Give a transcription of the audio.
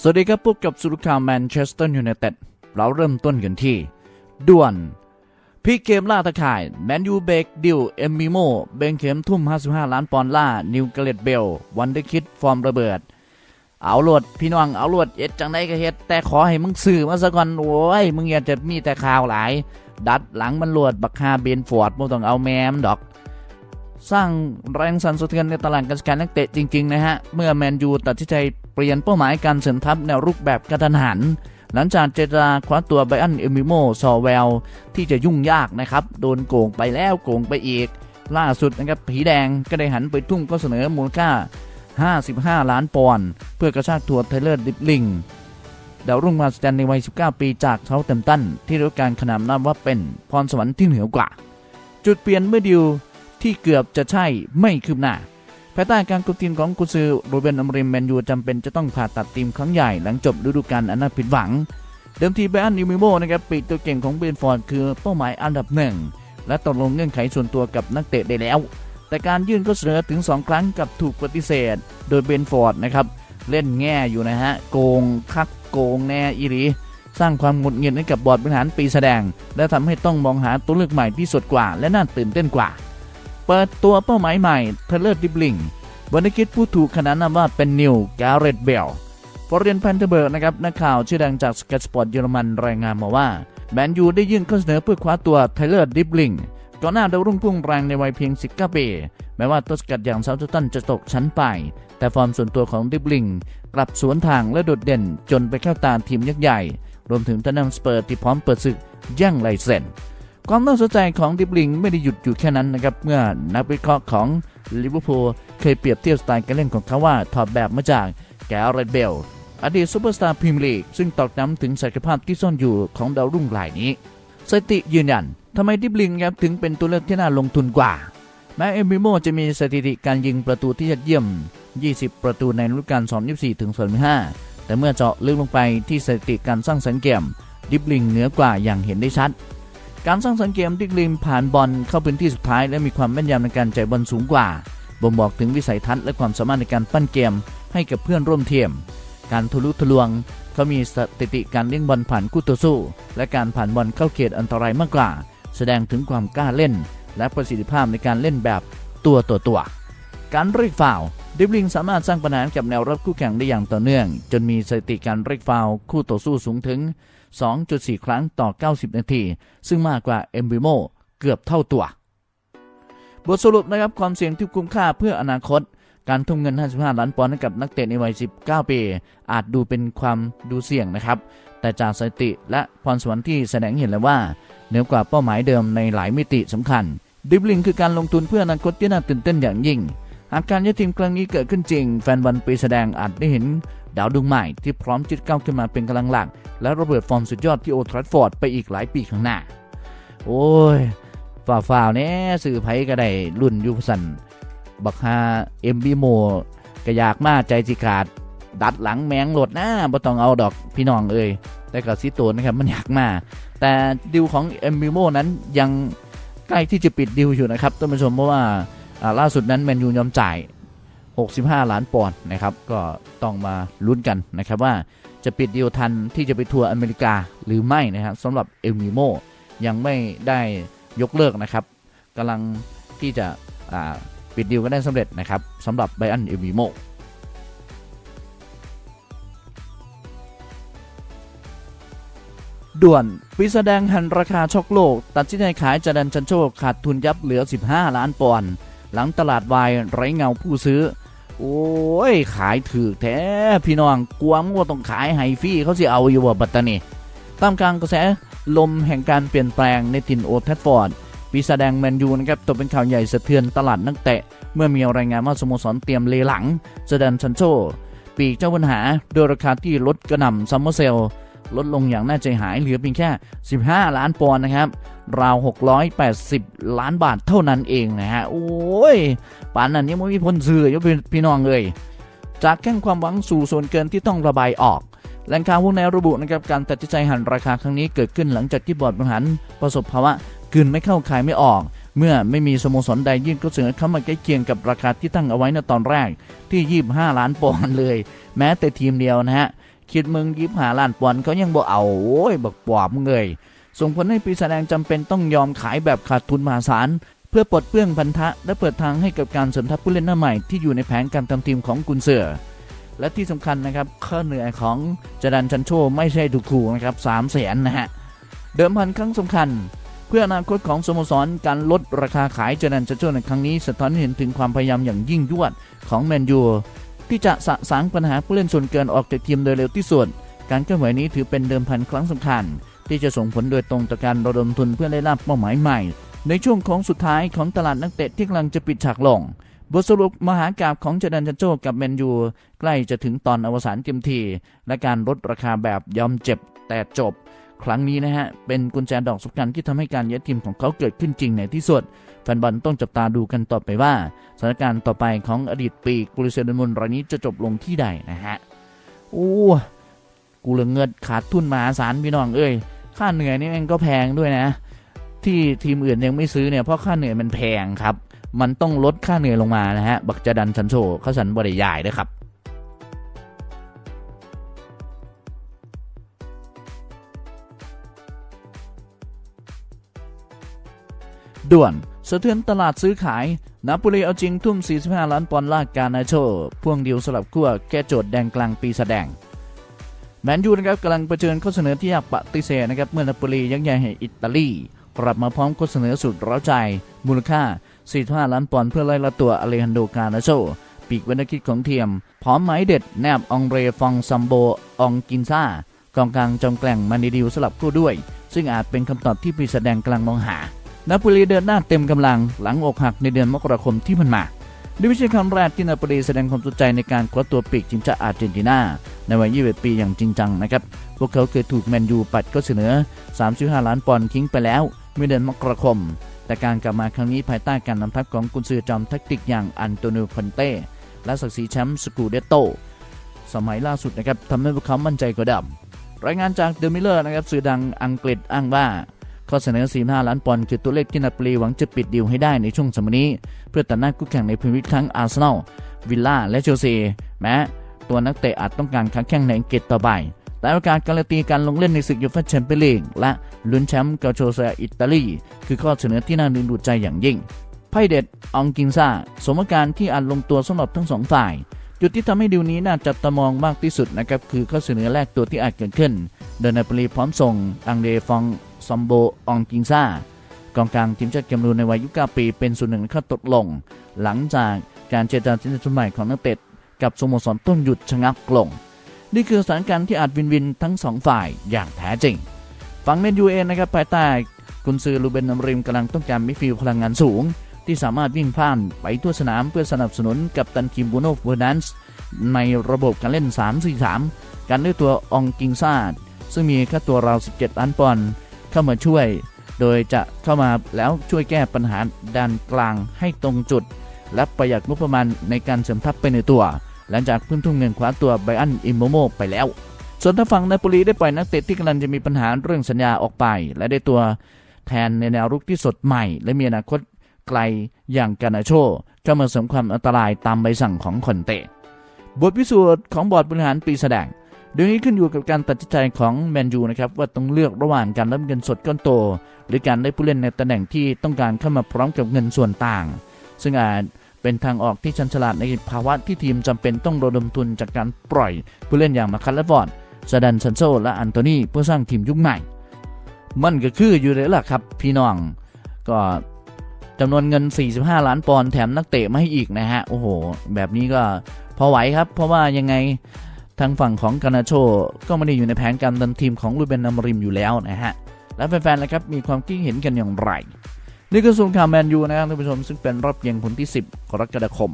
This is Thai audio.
สวัสดีครับพบกับสุรข่าวแมนเชสเตอร์ยูไนเต็ดเราเริ่มต้นกันที่ด่วน พี่เกมล่าตะข่าย แมนยูเบกดิวเอมมิโมเบงเข็มทุ่ม 55 ล้านปอนด์ล่า นิวเกเลตเบล วันเดอร์คิด ฟอร์มระเบิด เอาโหลด พี่น้อง เอาโหลดเอ็ดจังไดก็เฮ็ด แต่ขอให้มึงซื้อมาซะก่อน โอ้ย มึงอย่าจะมีแต่ข่าวหลาย ดัดหลังมันโหลดบักฮาเบนฟอร์ดมึงต้องเอาแมมดอกสร้างแรงสั่นสะเทือนในตลาดการจัดการนักเตะจริง ๆ นะฮะ เมื่อแมนยูตัดสินใจ เปลี่ยนเป้าหมายการเสริมทัพแนวรุกแบบกระทันหัน หลังจากเจรจาคว้าตัวไบอันเอมิโมซอแวลที่จะยุ่งยากนะครับ โดนโกงไปแล้วโกงไปอีก ล่าสุดนะครับผีแดงก็ได้หันไปทุ่มก็เสนอมูลค่า 55 ล้านปอนด์เพื่อกระชากตัวไทเลอร์ดิบลิงดาวรุ่งมาสแตนในวัย 19 ปีจากเซาท์แฮมตัน ที่ได้รับการขนานนามว่าเป็นพรสวรรค์ที่เหนือกว่า จุดเปลี่ยนเมื่อดิวที่เกือบจะใช่ไม่คืบหน้า ภายใต้การกุมทีมของกุซือโรเบนอมริมแมนยูจำเป็นจะต้องผ่าตัดทีมครั้งใหญ่หลังจบฤดูกาลอันน่าผิดหวัง เดิมทีไบอันนิวมิโมนะครับปีตัวเก่งของเบนฟอร์ดคือเป้าหมายอันดับหนึ่งและตกลงเงื่อนไขส่วนตัวกับนักเตะได้แล้ว แต่การยื่นข้อเสนอถึง 2 ครั้งกับถูกปฏิเสธ โดยเบนฟอร์ดนะครับเล่นแง่อยู่นะฮะโกงคักโกงแน่อีหลีสร้างความหงุดหงิดให้กับบอร์ดบริหารปีแสดง และทำให้ต้องมองหาตัวเลือกใหม่ที่สดกว่า และน่าตื่นเต้นกว่า เปิดตัวเป้าหมายใหม่เทเลอร์ดิบลิงวันนี้คิดผู้ถูกขนานนามว่าเป็นนิวแกรเรตเบลฟอร์เรนแพนเทเบิร์กนะครับนักข่าวชื่อดังจากสก t สปอร์ตเยอรมันรายงานมาว่าแมนยูได้ยื่นข้อเสนอเพื่อคว้าตัวไทเลอร์ดิบลิงก่อนหน้าดาวรุ่งพุ่งแรงในวัยเพียง 19 ปี แม้ว่าต้นสกัดอย่างเซาท์ตันจะตกชั้นไป แต่ฟอร์มส่วนตัวของดิบลิงกลับสวนทางและโดดเด่นจนไปเข้าตาทีมยักษ์ใหญ่ รวมถึงทันนัมสเปอร์ที่พร้อมเปิดศึกแย่งลายเซ็น ความน่าสนใจของดิบลิงไม่ได้หยุดอยู่แค่นั้นนะครับเมื่อนักวิเคราะห์ของลิเวอร์พูลเคยเปรียบเทียบสไตล์การเล่นของเขาว่าถอดแบบมาจากแกเรตเบลอดีตซูเปอร์สตาร์พรีเมียร์ลีกซึ่งตอกย้ำถึงศักยภาพที่ซ่อนอยู่ของดาวรุ่งรายนี้สถิติยืนยันทำไมดิบลิงครับถึงเป็นตัวเลือกที่น่าลงทุนกว่า แม้เอมิโมจะมีสถิติการยิงประตูที่ยอดเยี่ยม 20 ประตูในฤดูกาล2024ถึง2025แต่เมื่อเจาะลึกลงไปที่สถิติการสร้างสรรค์เกมดิบลิงเหนือกว่าอย่างเห็นได้ชัด การสร้างสรรค์เกมดิบลิงผ่านบอลเข้าพื้นที่สุดท้าย และมีความแม่นยำในการจ่ายบอลสูงกว่าบ่งบอกถึงวิสัยทัศน์และความสามารถในการปั้นเกม ให้กับเพื่อนร่วมทีม การทะลุทะลวง เขามีสถิติการเลี้ยงบอลผ่านคู่ต่อสู้ และการผ่านบอลเข้าเขตอันตรายมากกว่า แสดงถึงความกล้าเล่น และประสิทธิภาพในการเล่นแบบตัวต่อตัว การเรียกฟาวล์ดิบลิงสามารถสร้างปัญหากับแนวรับคู่แข่งได้อย่างต่อเนื่อง จนมีสถิติการเรียกฟาวล์คู่ต่อสู้สูงถึง 2.4 ครั้งต่อ 90 นาที ซึ่งมากกว่าเอมบิโมเกือบเท่าตัว บทสรุปนะครับความเสี่ยงที่คุ้มค่าเพื่ออนาคต การทุ่มเงิน 55 ล้านปอนด์ให้กับนักเตะในวัย 19 ปี อาจดูเป็นความดูเสี่ยงนะครับ แต่จากสถิติและพรสวรรค์ที่แสดงเห็นแล้วว่าเหนือกว่าเป้าหมายเดิมในหลายมิติสำคัญดิบลิงคือการลงทุนเพื่ออนาคตที่น่าตื่นเต้นอย่างยิ่ง หากการย้ายทีมครั้งนี้เกิดขึ้นจริง แฟนบอลปีแสดงอาจได้เห็นดาวดวงใหม่ที่พร้อมจิตก้าวขึ้นมาเป็นกำลังหลัก และระเบิดฟอร์มสุดยอดที่โอทรัฟฟอร์ดไปอีกหลายปีข้างหน้า โอ้ยฝ่าฝ่าวๆแน่สื่อไผก็ได้รุ่นยูสันบักฮาเอ็มบีโมก็อยากมาใจสิขาด ดัดหลังแมงโหลดหน้าบ่ต้องเอาดอกพี่น้องเอ้ยแต่กับซิโตนนะครับมันอยากมา แต่ดิวของเอ็มบีโมนั้นยังใกล้ที่จะปิดดิวอยู่นะครับท่านผู้ชมเพราะว่า ล่าสุดนั้นแมนยูยอมจ่าย 65 ล้านปอนด์นะครับ ก็ต้องมาลุ้นกันนะครับว่าจะปิดดีลทันที่จะไปทัวร์อเมริกาหรือไม่นะครับสำหรับเอลมิโมยังไม่ได้ยกเลิกนะครับกำลังที่จะปิดดีลกันได้สำเร็จนะครับสำหรับไบอันเอลมิโมด่วนปีแสดงหันราคาช็อกโลก ตัดสินใจขายจาดันชันโชขาดทุนยับเหลือ 15 ล้านปอนด์ หลังตลาดวายไร้เงาผู้ซื้อ โอ้ย ขายถือแท้พี่น้องกลัวมั่วต้องขายไฮฟรี่เขาสิเอาอยู่ว่าบัตตานีตามกลางกระแสลมแห่งการเปลี่ยนแปลงในตินโอทัฟฟอร์ดปีแสดงแมนยูนะครับตกเป็นข่าวใหญ่สะเทือนตลาดนักเตะ เมื่อมีรายงานว่าสโมสรเตรียมเลหลังเจดันชันโชปีกเจ้าปัญหาโดยราคาที่ลดกระหน่ำซัมเมอร์เซล ลดลงอย่างน่าใจหายเหลือเพียงแค่ 15 ล้านปอนด์นะครับ ราว 680 ล้านบาทเท่านั้นเองนะฮะ โอ้ยป่านนั้นยังไม่มีพ้นซื้อยพี่พี่น้องเลย จากแข้งความหวังสู่ส่วนเกินที่ต้องระบายออกแหล่งข่าววงในระบุนะครับการตัดสินใจหันราคาครั้งนี้เกิดขึ้นหลังจากที่บอร์ดบริหารประสบภาวะกลืนไม่เข้าขายไม่ออก เมื่อไม่มีสโมสรใดยื่นข้อเสนอเข้ามาใกล้เคียงกับราคาที่ตั้งเอาไว้ในตอนแรกที่ 25 ล้านปอนด์เลย แม้แต่ทีมเดียวนะฮะ คิดมึงยิบหาล้านปอนเขายังบ่เอาโอ้ยบักปอบมึงยส่งผลให้ปีศาจแดงจำเป็นต้องยอมขายแบบขาดทุนมหาศาลเพื่อปลดเปลื้องพันธะและเปิดทางให้กับการสมทัพผู้เล่นหน้าใหม่ที่อยู่ในแผนการทำทีมของกุนเสือและที่สำคัญนะครับค่าเหนื่อยของจดันชันโชไม่ใช่ถูกๆนะครับสามแสนนะฮะ เดิมพันครั้งสำคัญ เพื่ออนาคตของสโมสรการลดราคาขายจดันชันโชในครั้งนี้สะท้อนเห็นถึงความพยายามอย่างยิ่งยวดของแมนยู ที่จะสะสางปัญหาผู้เล่นส่วนเกินออกจากทีมโดยเร็วที่สุด การเคลื่อนไหวนี้ถือเป็นเดิมพันครั้งสำคัญ ที่จะส่งผลโดยตรงต่อการระดมทุนเพื่อได้รับเป้าหมายใหม่ ในช่วงของสุดท้ายของตลาดนักเตะที่กำลังจะปิดฉากลง บทสรุปมหากาบของเจดันจันโจกับแมนยูใกล้จะถึงตอนอวสานเต็มทีและการลดราคาแบบยอมเจ็บแต่จบ ครั้งนี้นะฮะ เป็นกุญแจดอกสำคัญที่ทำให้การย้ายทีมของเขาเกิดขึ้นจริงในที่สุด แฟนบอลต้องจับตาดูกันต่อไปว่าสถานการณ์ต่อไปของอดีตปีกกุลิเซยดมุนรายนี้จะจบลงที่ใดนะฮะโอ้กูเหลือเงินขาดทุนมหาศาลพี่น้องเอ้ยค่าเหนื่อยนี่แม่งก็แพงด้วยนะ ที่ทีมอื่นยังไม่ซื้อเนี่ยเพราะค่าเหนื่อยมันแพงครับ มันต้องลดค่าเหนื่อยลงมานะฮะบักจะดันชันโชเขาสันบริยายด้วยครับ ด่วน สะเทือนตลาดซื้อขาย นาโปลีเอาจริงทุ่ม 45 ล้านปอนด์ลากการนาโชพ่วงเดียวสลับขั้วแก้โจทย์แดงกลางปีแสดง แมนยูนะครับกำลังเผชิญข้อเสนอที่ยากปฏิเสธนะครับเมื่อนาโปลียักษ์ใหญ่แห่งอิตาลีกลับมาพร้อมข้อเสนอสุดร้าใจ มูลค่า 45 ล้านปอนด์เพื่อไล่ละตัวอเลฮันโดกานาโชปีกเวนคิดของเทียม พร้อมไม้เด็ดแนบองเรฟองซัมโบองกินซ่ากองกลางจอมแกล่งมานิดิวสลับคู่ด้วย ซึ่งอาจเป็นคำตอบที่ปีแสดงกำลังมองหา นาโปลีเดินหน้าเต็มกำลังหลังอกหักในเดือนมกราคมที่ผ่านมานี่ไม่ใช่ครั้งแรกที่นาโปลีแสดงความสนใจในการคว้าตัวปีกทีมชาติอาร์เจนตินาในวัย21ปีอย่างจริงจังนะครับ พวกเขาเคยถูกแมนยูปัดก็เสนอ 35 ล้านปอนด์ทิ้งไปแล้วเมื่อเดือนมกราคม แต่การกลับมาครั้งนี้ภายใต้การนำทัพของกุนซือจอมแทคติกอย่างอันโตนิโอคอนเต้และศักดิ์ศรีแชมป์สกูเดโตสมัยล่าสุดนะครับทำให้พวกเขามั่นใจกว่าเดิมรายงานจากเดอะมิลเลอร์นะครับสื่อดังอังกฤษอ้างว่า ข้อเสนอ 45 ล้านปอนด์คือตัวเลขที่นาปลีหวังจะปิดดีลให้ได้ในช่วงสมัยนี้ เพื่อตัดหน้าคู่แข่งในพรีเมียร์ลีกทั้งอาร์เซนอลวิลล่าและเชลซีแม้ตัวนักเตะอาจต้องการค้าแข่งในอังกฤษต่อไปแต่โอกาสการันตีการลงเล่นในศึกยูฟ่าแชมเปี้ยนลีกและลุ้นแชมป์กาโชเซียอิตาลีคือข้อเสนอที่น่าดึงดูดใจอย่างยิ่งไพ่เด็ดอองกินซาสมการที่อาจลงตัวสำหรับทั้งสองฝ่าย จุดที่ทำให้ดีลนี้น่าจับตามองมากที่สุดนะครับคือข้อเสนอแรกตัวที่อาจเกิดขึ้น โดยนาปลีพร้อมส่งอังเดฟอง ซอมโบองกินซากองกลางทีมชาติแคมรูนในวัยยุ9ปีเป็นส่วนหนึ่งในข้อตกลง หลังจากการเจรจาชิ้นใหม่ของนักเตะกับสโมสรต้นหยุดชะงักลง นี่คือสถานการณ์ที่อาจวินวินทั้งสองฝ่ายอย่างแท้จริง ฝั่งเมนยูเอนะครับภายใต้กุนซือลูเบนนำริมกำลังต้องการมิดฟิลด์พลังงานสูง ที่สามารถวิ่งผ่านไปทั่วสนามเพื่อสนับสนุนกับตันคิมบูโนเฟอร์นันส์ในระบบการเล่น 3-4-3การด้วยตัวองกิงซาดซึ่งมีค่าตัวราว 17 ล้านปอนด์ เข้ามาช่วย โดยจะเข้ามาแล้วช่วยแก้ปัญหาด้านกลางให้ตรงจุด และประหยัดงบประมาณในการเสริมทัพไปในตัว หลังจากเพิ่งทุ่มเงินคว้าตัวไบอันอิมโมโมไปแล้ว ส่วนทางฝั่งนาโปลีได้ปล่อยนักเตะที่กำลังจะมีปัญหาเรื่องสัญญาออกไป และได้ตัวแทนในแนวรุกที่สดใหม่ และมีอนาคตไกลอย่างกานาโชเข้ามาเสริมความอันตรายตามใบสั่งของคอนเตะบทพิสูจน์ของบอร์ดบริหารปีแสดง เดี๋ยวนี้ขึ้นอยู่กับการตัดสินใจของแมนยูนะครับว่าต้องเลือกระหว่างการรับเงินสดก้อนโต หรือการได้ผู้เล่นในตำแหน่งที่ต้องการเข้ามาพร้อมกับเงินส่วนต่าง ซึ่งอาจเป็นทางออกที่ชันฉลาดในภาวะที่ทีมจำเป็นต้องระดมทุนจากการปล่อยผู้เล่นอย่างมาคัลและวอร์ดซาดันซันโซและอันโตนีเพื่อสร้างทีมยุคใหม่ มันก็คืออยู่เลยล่ะครับพี่น้องก็จำนวนเงิน 45 ล้านปอนด์แถมนักเตะมาให้อีกนะฮะ โอ้โห แบบนี้ก็พอไหวครับ เพราะว่ายังไง ทางฝั่งของกานาโชก็ไม่ได้อยู่ในแผนการดันทีมของลูเบนนามริมอยู่แล้วนะฮะ และแฟนๆนะครับมีความคิดเห็นกันอย่างไร นี่คือส่วนข่าวแมนยูนะครับท่านผู้ชมซึ่งเป็นรอบเย็นผลที่ 10 กรกฎาคม